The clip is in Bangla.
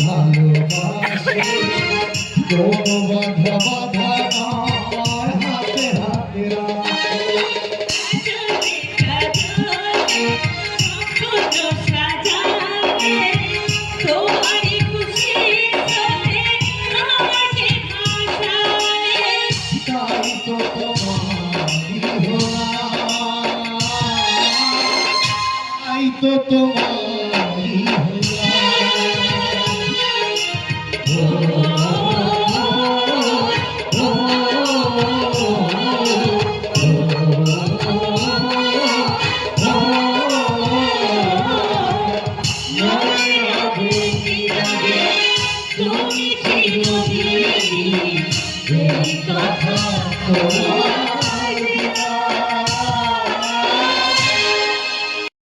ভালোবাসে কোনো বাধা বাধা না I don't know. कथा तो